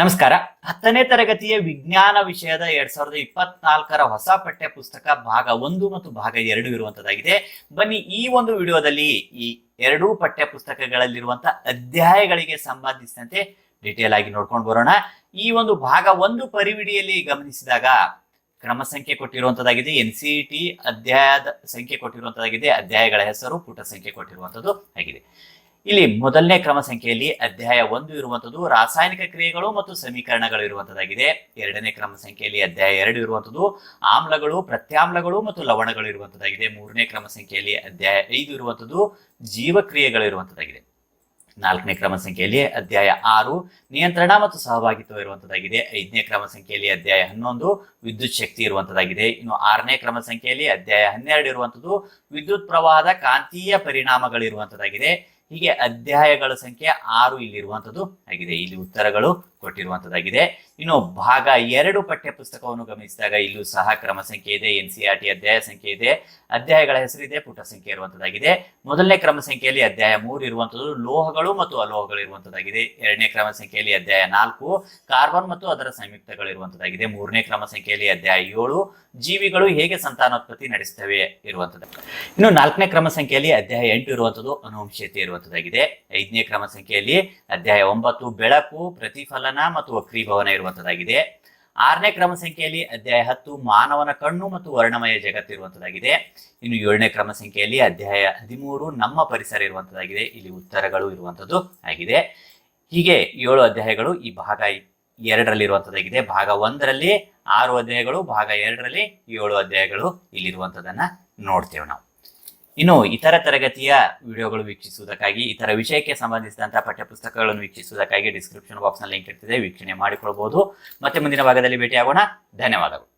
ನಮಸ್ಕಾರ. ಹತ್ತನೇ ತರಗತಿಯ ವಿಜ್ಞಾನ ವಿಷಯದ ಎರಡ್ ಸಾವಿರದ ಇಪ್ಪತ್ನಾಲ್ಕರ ಹೊಸ ಪಠ್ಯ ಪುಸ್ತಕ ಭಾಗ ಒಂದು ಮತ್ತು ಭಾಗ ಎರಡು ಇರುವಂತದ್ದಾಗಿದೆ. ಬನ್ನಿ ಈ ಒಂದು ವಿಡಿಯೋದಲ್ಲಿ ಈ ಎರಡೂ ಪಠ್ಯ ಪುಸ್ತಕಗಳಲ್ಲಿರುವಂತ ಅಧ್ಯಾಯಗಳಿಗೆ ಸಂಬಂಧಿಸಿದಂತೆ ಡಿಟೇಲ್ ಆಗಿ ನೋಡ್ಕೊಂಡು ಬರೋಣ. ಈ ಒಂದು ಭಾಗ ಒಂದು ಪರಿವಿಡಿಯಲ್ಲಿ ಗಮನಿಸಿದಾಗ ಕ್ರಮ ಸಂಖ್ಯೆ ಕೊಟ್ಟಿರುವಂತದ್ದಾಗಿದೆ. ಎನ್ ಸಿ ಟಿ ಅಧ್ಯಾಯದ ಸಂಖ್ಯೆ ಕೊಟ್ಟಿರುವಂತದ್ದಾಗಿದೆ. ಅಧ್ಯಾಯಗಳ ಹೆಸರು, ಪುಟ ಸಂಖ್ಯೆ ಕೊಟ್ಟಿರುವಂತದ್ದು ಆಗಿದೆ. ಇಲ್ಲಿ ಮೊದಲನೇ ಕ್ರಮ ಸಂಖ್ಯೆಯಲ್ಲಿ ಅಧ್ಯಾಯ ಒಂದು ಇರುವಂತದ್ದು ರಾಸಾಯನಿಕ ಕ್ರಿಯೆಗಳು ಮತ್ತು ಸಮೀಕರಣಗಳು ಇರುವಂತದ್ದಾಗಿದೆ. ಎರಡನೇ ಕ್ರಮ ಸಂಖ್ಯೆಯಲ್ಲಿ ಅಧ್ಯಾಯ ಎರಡು ಇರುವಂತದ್ದು ಆಮ್ಲಗಳು, ಪ್ರತ್ಯಾಮ್ಲಗಳು ಮತ್ತು ಲವಣಗಳು ಇರುವಂತದ್ದಾಗಿದೆ. ಮೂರನೇ ಕ್ರಮ ಸಂಖ್ಯೆಯಲ್ಲಿ ಅಧ್ಯಾಯ ಐದು ಇರುವಂತದ್ದು ಜೀವಕ್ರಿಯೆಗಳು ಇರುವಂತದ್ದಾಗಿದೆ. ನಾಲ್ಕನೇ ಕ್ರಮ ಸಂಖ್ಯೆಯಲ್ಲಿ ಅಧ್ಯಾಯ ಆರು ನಿಯಂತ್ರಣ ಮತ್ತು ಸಹಭಾಗಿತ್ವ ಇರುವಂತದ್ದಾಗಿದೆ. ಐದನೇ ಕ್ರಮ ಸಂಖ್ಯೆಯಲ್ಲಿ ಅಧ್ಯಾಯ ಹನ್ನೊಂದು ವಿದ್ಯುತ್ ಶಕ್ತಿ ಇರುವಂತದ್ದಾಗಿದೆ. ಇನ್ನು ಆರನೇ ಕ್ರಮ ಸಂಖ್ಯೆಯಲ್ಲಿ ಅಧ್ಯಾಯ ಹನ್ನೆರಡು ಇರುವಂತದ್ದು ವಿದ್ಯುತ್ ಪ್ರವಾಹದ ಕಾಂತೀಯ ಪರಿಣಾಮಗಳು ಇರುವಂತದ್ದಾಗಿದೆ. ಹೀಗೆ ಅಧ್ಯಾಯಗಳ ಸಂಖ್ಯೆ ಆರು ಇಲ್ಲಿರುವಂತದ್ದು ಆಗಿದೆ ಇಲ್ಲಿ ಉತ್ತರಗಳು ಕೊಟ್ಟಿರುವಂತದ್ದಾಗಿದೆ. ಇನ್ನು ಭಾಗ ಎರಡು ಪಠ್ಯ ಪುಸ್ತಕವನ್ನು ಗಮನಿಸಿದಾಗ ಇಲ್ಲೂ ಸಹ ಕ್ರಮ ಸಂಖ್ಯೆ ಇದೆ, ಎನ್ ಸಿ ಆರ್ ಟಿ ಅಧ್ಯಾಯ ಸಂಖ್ಯೆ ಇದೆ, ಅಧ್ಯಾಯಗಳ ಹೆಸರಿದೆ, ಪುಟ ಸಂಖ್ಯೆ ಇರುವಂತದ್ದಾಗಿದೆ. ಮೊದಲನೇ ಕ್ರಮ ಸಂಖ್ಯೆಯಲ್ಲಿ ಅಧ್ಯಾಯ ಮೂರು ಇರುವಂತದ್ದು, ಲೋಹಗಳು ಮತ್ತು ಅಲೋಹಗಳು ಇರುವಂತದ್ದಾಗಿದೆ. ಎರಡನೇ ಕ್ರಮ ಸಂಖ್ಯೆಯಲ್ಲಿ ಅಧ್ಯಾಯ ನಾಲ್ಕು, ಕಾರ್ಬನ್ ಮತ್ತು ಅದರ ಸಂಯುಕ್ತಗಳು ಇರುವಂತದ್ದಾಗಿದೆ. ಮೂರನೇ ಕ್ರಮ ಸಂಖ್ಯೆಯಲ್ಲಿ ಅಧ್ಯಾಯ ಏಳು, ಜೀವಿಗಳು ಹೇಗೆ ಸಂತಾನೋತ್ಪತ್ತಿ ನಡೆಸ್ತವೆ ಇರುವಂತದ್ದು. ಇನ್ನು ನಾಲ್ಕನೇ ಕ್ರಮ ಸಂಖ್ಯೆಯಲ್ಲಿ ಅಧ್ಯಾಯ ಎಂಟು ಇರುವಂತದ್ದು, ಅನುವಂಶೀಯತೆ ಇರುವಂತದ್ದಾಗಿದೆ. ಐದನೇ ಕ್ರಮ ಸಂಖ್ಯೆಯಲ್ಲಿ ಅಧ್ಯಾಯ ಒಂಬತ್ತು, ಬೆಳಕು ಪ್ರತಿಫಲನ ಮತ್ತು ವಕ್ರೀಭವನ ಇರುವಂತದ್ದಾಗಿದೆ. ಆರನೇ ಕ್ರಮ ಸಂಖ್ಯೆಯಲ್ಲಿ ಅಧ್ಯಾಯ ಹತ್ತು, ಮಾನವನ ಕಣ್ಣು ಮತ್ತು ವರ್ಣಮಯ ಜಗತ್ತು ಇರುವಂತದ್ದಾಗಿದೆ. ಇನ್ನು ಏಳನೇ ಕ್ರಮ ಸಂಖ್ಯೆಯಲ್ಲಿ ಅಧ್ಯಾಯ ಹದಿಮೂರು, ನಮ್ಮ ಪರಿಸರ ಇರುವಂತದ್ದಾಗಿದೆ. ಇಲ್ಲಿ ಉತ್ತರಗಳು ಇರುವಂತದ್ದು ಆಗಿದೆ. ಹೀಗೆ ಏಳು ಅಧ್ಯಾಯಗಳು ಈ ಭಾಗ ಎರಡರಲ್ಲಿ ಇರುವಂತದ್ದಾಗಿದೆ. ಭಾಗ ಒಂದರಲ್ಲಿ ಆರು ಅಧ್ಯಾಯಗಳು, ಭಾಗ ಎರಡರಲ್ಲಿ ಏಳು ಅಧ್ಯಾಯಗಳು ಇಲ್ಲಿರುವಂತದನ್ನ ನೋಡ್ತೇವೆ ನಾವು. ಇನ್ನು ಇತರ ತರಗತಿಯ ವಿಡಿಯೋಗಳು ವೀಕ್ಷಿಸುವುದಕ್ಕಾಗಿ, ಇತರ ವಿಷಯಕ್ಕೆ ಸಂಬಂಧಿಸಿದಂತಹ ಪಠ್ಯಪುಸ್ತಕಗಳನ್ನು ವೀಕ್ಷಿಸುವುದಕ್ಕಾಗಿ ಡಿಸ್ಕ್ರಿಪ್ಷನ್ ಬಾಕ್ಸ್ನಲ್ಲಿ ಲಿಂಕ್ ಇರ್ತದೆ ವೀಕ್ಷಣೆ ಮಾಡಿಕೊಳ್ಬಹುದು ಮತ್ತೆ ಮುಂದಿನ ಭಾಗದಲ್ಲಿ ಭೇಟಿಯಾಗೋಣ. ಧನ್ಯವಾದಗಳು.